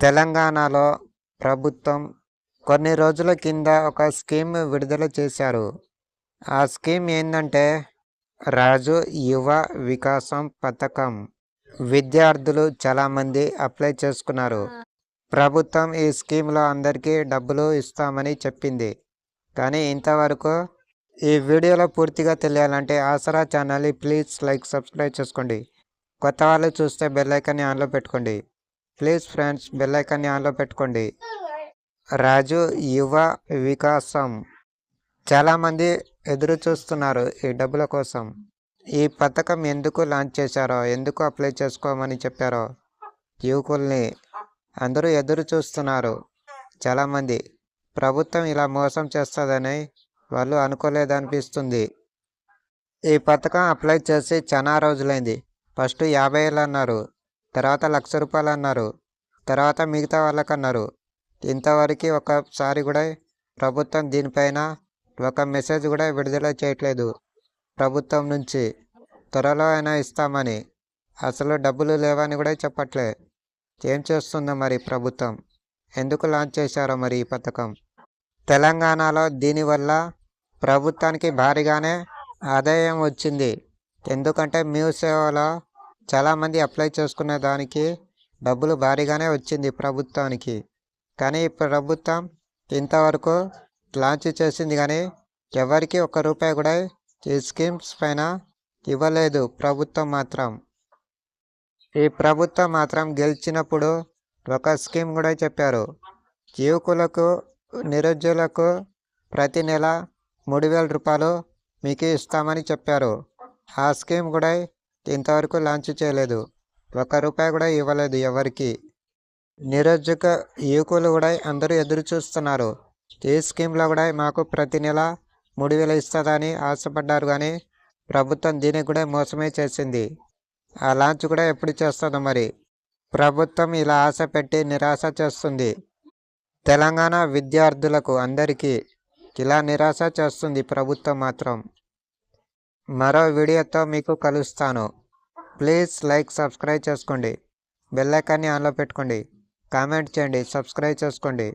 తెలంగాణలో ప్రభుత్వం కొన్ని రోజుల కింద ఒక స్కీమ్ విడుదల చేశారు. ఆ స్కీమ్ ఏంటంటే రాజు యువ వికాసం పథకం. విద్యార్థులు చాలామంది అప్లై చేసుకున్నారు. ప్రభుత్వం ఈ స్కీమ్లో అందరికీ డబ్బులు ఇస్తామని చెప్పింది. కానీ ఇంతవరకు ఈ వీడియోలో పూర్తిగా తెలియాలంటే ఆసరా ఛానల్ని ప్లీజ్ లైక్ సబ్స్క్రైబ్ చేసుకోండి. కొత్త వాళ్ళు చూస్తే బెల్లైకాన్ని ఆన్లో పెట్టుకోండి. ప్లీజ్ ఫ్రెండ్స్ బెల్ ఆన్లో పెట్టుకోండి. రాజు యువ వికాసం. చాలామంది ఎదురు చూస్తున్నారు ఈ డబ్బుల కోసం. ఈ పథకం ఎందుకు లాంచ్ చేశారో ఎందుకు అప్లై చేసుకోమని చెప్పారో యువకుల్ని అందరూ ఎదురు చూస్తున్నారు. చాలామంది ప్రభుత్వం ఇలా మోసం చేస్తుందని వాళ్ళు అనుకోలేదనిపిస్తుంది. ఈ పథకం అప్లై చేసి చాలా రోజులైంది. ఫస్ట్ యాభై వేలు అన్నారు. తర్వాత లక్ష రూపాయలు అన్నారు. తర్వాత మిగతా వాళ్ళకి అన్నారు ఇంతవరకు ఒకసారి కూడా ప్రభుత్వం దీనిపైన ఒక మెసేజ్ కూడా విడుదల చేయట్లేదు. ప్రభుత్వం నుంచి త్వరలో అయినా ఇస్తామని. అసలు డబ్బులు లేవని కూడా చెప్పట్లే. ఏం చేస్తుందో మరి ప్రభుత్వం? ఎందుకు లాంచ్ చేశారో మరి ఈ పథకం? తెలంగాణలో దీనివల్ల ప్రభుత్వానికి భారీగానే ఆదాయం వచ్చింది. ఎందుకంటే మీ సేవలో చాలామంది అప్లై చేసుకునే దానికి డబ్బులు భారీగానే వచ్చింది ప్రభుత్వానికి. కానీ ఇప్పుడు ప్రభుత్వం ఇంతవరకు లాంచ్ చేసింది కానీ ఎవరికి ఒక్క రూపాయి కూడా ఈ స్కీమ్స్ పైన ఇవ్వలేదు ప్రభుత్వం మాత్రం. ఈ ప్రభుత్వం మాత్రం గెలిచినప్పుడు ఒక స్కీమ్ కూడా చెప్పారు. యువకులకు నిరుద్యోగులకు ప్రతి నెల మూడు వేల రూపాయలు మీకు ఇస్తామని చెప్పారు. ఆ స్కీమ్ కూడా ఇంతవరకు లాంచ్ చేయలేదు. ఒక్క రూపాయి కూడా ఇవ్వలేదు ఎవరికి. నిరుద్యోగ యువకులు కూడా అందరూ ఎదురు చూస్తున్నారు. ఈ స్కీమ్లో కూడా మాకు ప్రతి నెల మూడు వేలు ఇస్తుందని ఆశపడ్డారు కానీ ప్రభుత్వం దీనికి కూడా మోసమే చేసింది. ఆ లాంచ్ కూడా ఎప్పుడు చేస్తుందో మరి. ప్రభుత్వం ఇలా ఆశ పెట్టి నిరాశ చేస్తుంది. తెలంగాణ విద్యార్థులకు అందరికీ ఇలా నిరాశ చేస్తుంది ప్రభుత్వం మాత్రం. మరో వీడియోతో మీకు కలుస్తాను. ప్లీజ్ లైక్ సబ్స్క్రైబ్ చేసుకోండి. బెల్లైకాన్ని ఆన్లో పెట్టుకోండి. కామెంట్ చేయండి. సబ్స్క్రైబ్ చేసుకోండి.